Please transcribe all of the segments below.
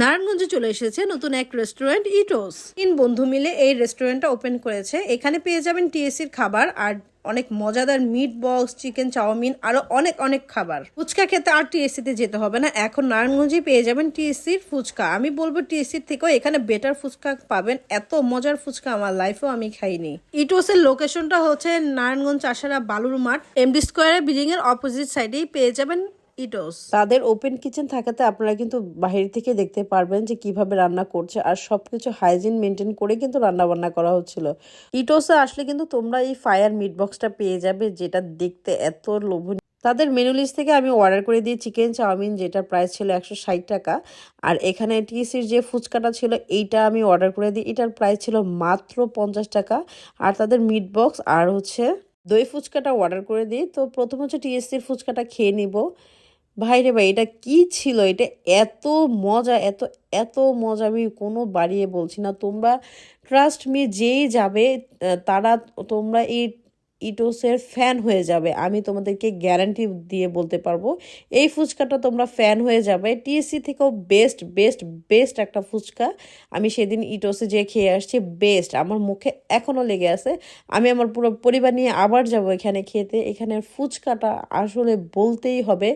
নারায়ণগঞ্জে চলে এসেছে নতুন এক রেস্টুরেন্ট ইটোস তিন বন্ধু মিলে এই রেস্টুরেন্টটা ওপেন করেছে। এখানে পেয়ে যাবেন টিএসসির খাবার আর অনেক মজাদার মিট বক্স চিকেন চাউমিন, আরও অনেক অনেক খাবার। ফুচকা খেতে আর টিএসসি তে যেতে হবে না। এখন নারায়ণগঞ্জে পেয়ে যাবেন টিএসসির ফুচকা। আমি বলব টিএসসির থেকেও এখানে বেটার ফুচকা পাবেন। এত মজার ফুচকা আমার লাইফেও আমি খাইনি। ইটোসের লোকেশনটা হচ্ছে নারায়ণগঞ্জ চাষারা বালুর মাঠ এমডি স্কোয়ারের বিল্ডিং এর অপোজিট সাইডেই পেয়ে যাবেন ইটোস তাদের ওপেন কিচেন থাকাতে আপনারা কিন্তু বাইরে থেকে দেখতে পারবেন যে কীভাবে রান্না করছে আর সবকিছু হাইজিন মেনটেন করে কিন্তু রান্না বান্না করা হচ্ছিল। ইটোসে আসলে কিন্তু তোমরা এই ফায়ার মিট বক্সটা পেয়ে যাবে যেটা দেখতে এত লোভনীয়। তাদের মেনু লিস্ট থেকে আমি অর্ডার করে দিই চিকেন চাউমিন যেটা প্রাইস ছিল একশো ষাট টাকা। আর এখানে টিএসির যে ফুচকাটা ছিল এইটা আমি অর্ডার করে দিই। এটার প্রাইস ছিল মাত্র পঞ্চাশ টাকা। আর তাদের মিট বক্স আর হচ্ছে দই ফুচকাটা অর্ডার করে দিই। তো প্রথম হচ্ছে টিএসসির ফুচকাটা খেয়ে নিব। ভাই রে ভাই, এটা কি ছিল? এটা এত মজা, এত এত মজা আমি কোনো বাড়িয়ে বলছি না। তোমরা ট্রাস্ট মি যেই যাবে তারা, তোমরা এই ইটোসের ফ্যান হয়ে যাবে। আমি তোমাদেরকে গ্যারান্টি দিয়ে বলতে পারব, এই ফুচকাটা তোমরা ফ্যান হয়ে যাবে। টিএসসি থেকেও বেস্ট বেস্ট বেস্ট একটা ফুচকা। আমি সেদিন ইটোসে যে খেয়ে আসছি বেস্ট আমার মুখে এখনও লেগে আছে। আমি আমার পুরো পরিবার নিয়ে আবার যাব এখানে খেতে। এখানের ফুচকাটা আসলে বলতেই হবে,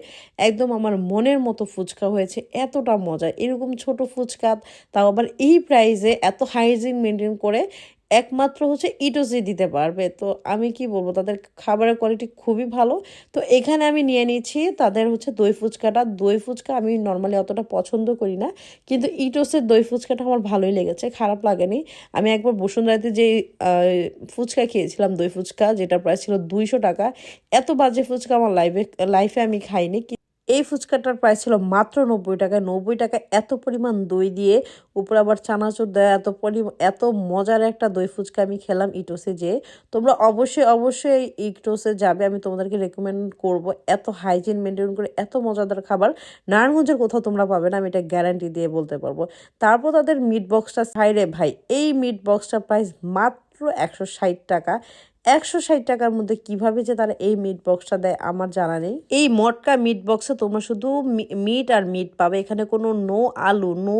একদম আমার মনের মতো ফুচকা হয়েছে, এতটা মজা। এরকম ছোট ফুচকা, তাও আবার এই প্রাইজে এত হাইজিন মেনটেন করে একমাত্র হচ্ছে ইটোসি দিতে পারবে। তো আমি কি বলব, তাদের খাবারের কোয়ালিটি খুবই ভালো। তো এখানে আমি নিয়ে নিচ্ছি তাদের হচ্ছে দই ফুচকাটা। দই ফুচকা আমি নর্মালি অতটা পছন্দ করি না, কিন্তু ইটোসের দই ফুচকাটা আমার ভালোই লেগেছে, খারাপ লাগেনি। আমি একবার বসুন্ধরাতে যে ফুচকা খেয়েছিলাম, দই ফুচকা যেটা প্রায় ছিল দুইশো টাকা, এত বাজে ফুচকা আমার লাইফে লাইফে আমি খাইনি এই ফুচকাটার প্রাইস ছিল মাত্র নব্বই টাকা। নব্বই টাকা এত পরিমাণ দই দিয়ে, উপরে আবার চানাচুর দেয়, এত পরি, এত মজার একটা দই ফুচকা আমি খেলাম ইটোসে যে তোমরা অবশ্যই অবশ্যই ইটোসে যাবে, আমি তোমাদেরকে রেকমেন্ড করব। এত হাইজিন মেনটেন করে, এত মজাদার খাবার। নারায়ণগঞ্জের কোথাও তোমরা পাবে না, আমি এটা গ্যারান্টি দিয়ে বলতে পারব। তারপর তাদের মিট বক্সটা সাইডে ভাই, এই মিট বক্সটার প্রাইস মাত্র একশো ষাট টাকা। একশো ষাট টাকার মধ্যে কীভাবে যে তারা এই মিট বক্সটা দেয় আমার জানা নেই। এই মটকা মিট বক্সে তোমরা শুধু মিট আর মিট পাবে। এখানে কোনো নো আলু নো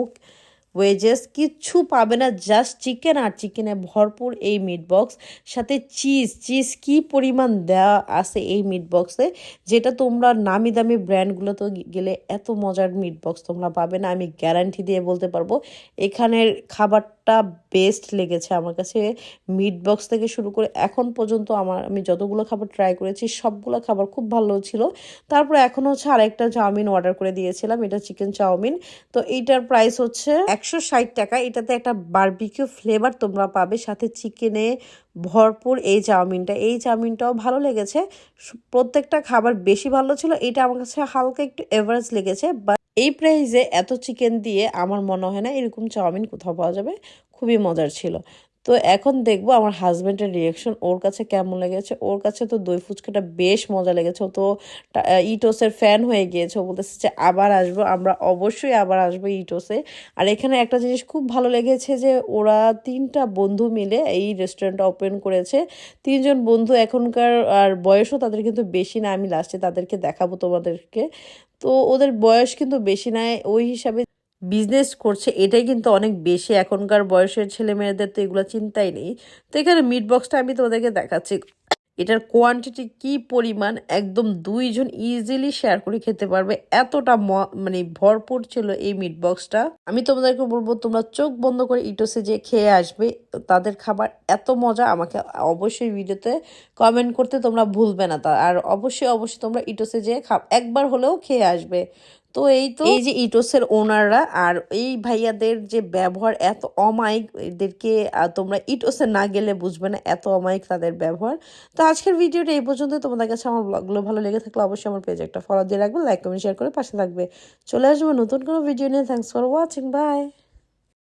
ওয়েজেস কিচ্ছু পাবে না। জাস্ট চিকেন আর চিকেনে ভরপুর এই মিট বক্স সাথে চিজ চিজ কি পরিমাণ দেওয়া আছে এই মিট বক্সে যেটা তোমরা নামি দামি ব্র্যান্ডগুলোতে গেলে এত মজার মিট বক্স তোমরা পাবে না। আমি গ্যারান্টি দিয়ে বলতে পারব। এখানের খাবারটা বেস্ট লেগেছে আমার কাছে। মিট বক্স থেকে শুরু করে এখন পর্যন্ত আমার, আমি যতগুলো খাবার ট্রাই করেছি, সবগুলো খাবার খুব ভালো ছিল। তারপর এখন হচ্ছে আরেকটা চাউমিন অর্ডার করে দিয়েছিলাম, এটা চিকেন চাউমিন। তো এইটার প্রাইস হচ্ছে একশো ষাট টাকা। এটাতে একটা বারবিকিউ ফ্লেভার তোমরা পাবে, সাথে চিকেনে ভরপুর এই চাউমিনটা। এই চাউমিনটাও ভালো লেগেছে। প্রত্যেকটা খাবার বেশি ভালো ছিল। এটা আমার কাছে হালকা একটু এভারেজ লেগেছে এই প্রাইজে এত চিকেন দিয়ে আমার মনে হয় না এরকম চাউমিন কোথাও পাওয়া যাবে। খুবই মজার ছিল। তো এখন দেখব আমার হাজব্যান্ডের রিয়াকশন ওর কাছে কেমন লেগেছে। ওর কাছে তো দই ফুচকাটা বেশ মজা লেগেছে। তো ইটোসের ফ্যান হয়ে গিয়েছে। বলতেছে যে, আবার আসব, আমরা অবশ্যই আবার আসব ইটোসে আর এখানে একটা জিনিস খুব ভালো লেগেছে যে, ওরা তিনটা বন্ধু মিলে এই রেস্টুরেন্টটা ওপেন করেছে। তিনজন বন্ধু এখনকার, আর বয়সও তাদের কিন্তু বেশি না। আমি লাস্টে তাদেরকে দেখাবো তোমাদেরকে। তো ওদের বয়স কিন্তু বেশি নয় ওই হিসাবে বিজনেস করছে, এটাই কিন্তু অনেক বেশি। এখনকার বয়সের ছেলে মেয়েদের তো এগুলো চিন্তাই নেই। তো এখানে মিট বক্সটা আমি তোমাদেরকে দেখাচ্ছি। এটার কোয়ান্টিটি কি পরিমাণ, একদম দুইজন ইজিলি শেয়ার করে খেতে পারবে। এতটা মানে ভরপুর ছিল এই মিট বক্সটা আমি তোমাদেরকে বলব, তোমরা চোখ বন্ধ করে ইটোসে যে খেয়ে আসবে, তাদের খাবার এত মজা, আমাকে অবশ্যই ভিডিওতে কমেন্ট করতে তোমরা ভুলবে না তা। আর অবশ্যই অবশ্যই তোমরা ইটোসে যে খা একবার হলেও খেয়ে আসবে। তো এই তো এই যে ইটোসের ওনাররা আর এই ভাইয়াদের যে ব্যবহার এত অমায়িক, এদেরকে তোমরা ইটোসে না গেলে বুঝবে না, এত অমায়িক তাদের ব্যবহার। তো আজকের ভিডিওটা এই পর্যন্ত তোমাদের কাছে আমার ব্লগগুলো ভালো লেগে থাকলে অবশ্যই আমার পেজে একটা ফলো দিয়ে রাখবে লাইক কমেন্ট শেয়ার করে পাশে থাকবে। চলে আসব নতুন কোনো ভিডিও নিয়ে। Thanks for watching by